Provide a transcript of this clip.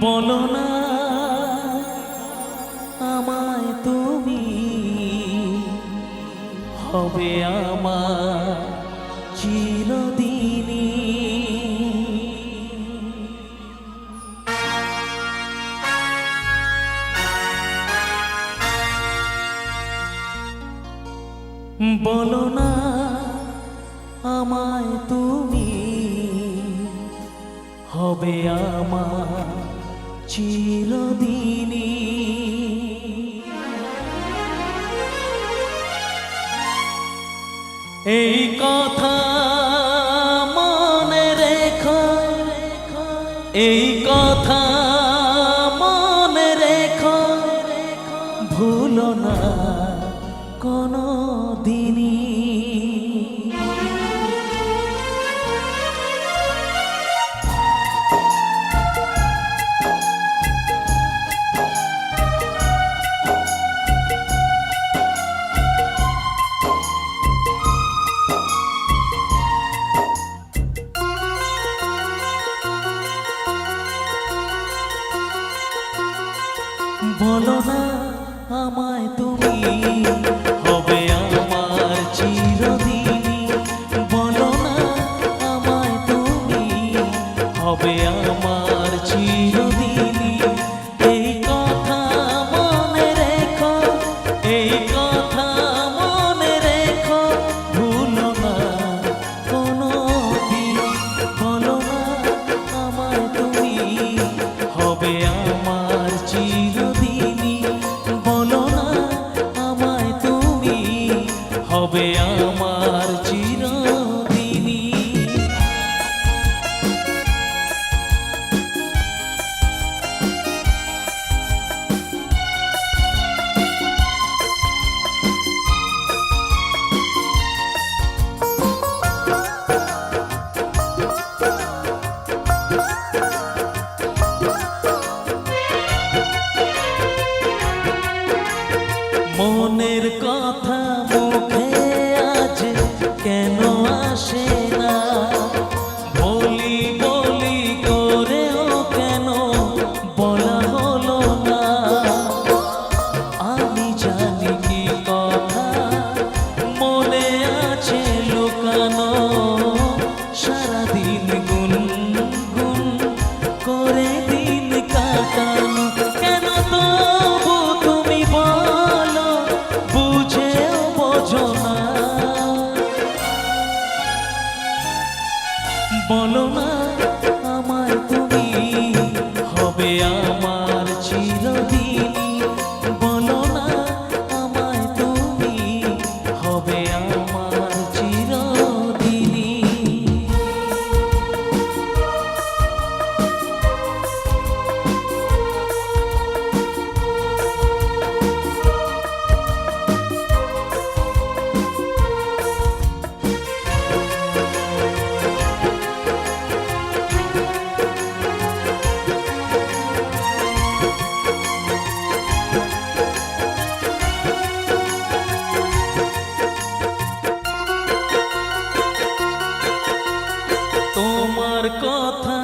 বলো না আমায় তুমি হবে আমার চিরদিনী বলো না আমায় তুমি হবে আমার চিরদিনই। এই কথা মনে রেখো এই কথা মনে রেখো ভুলো না কোনো বলো না আমায় তুমি। কেন আসে? বলো না কথা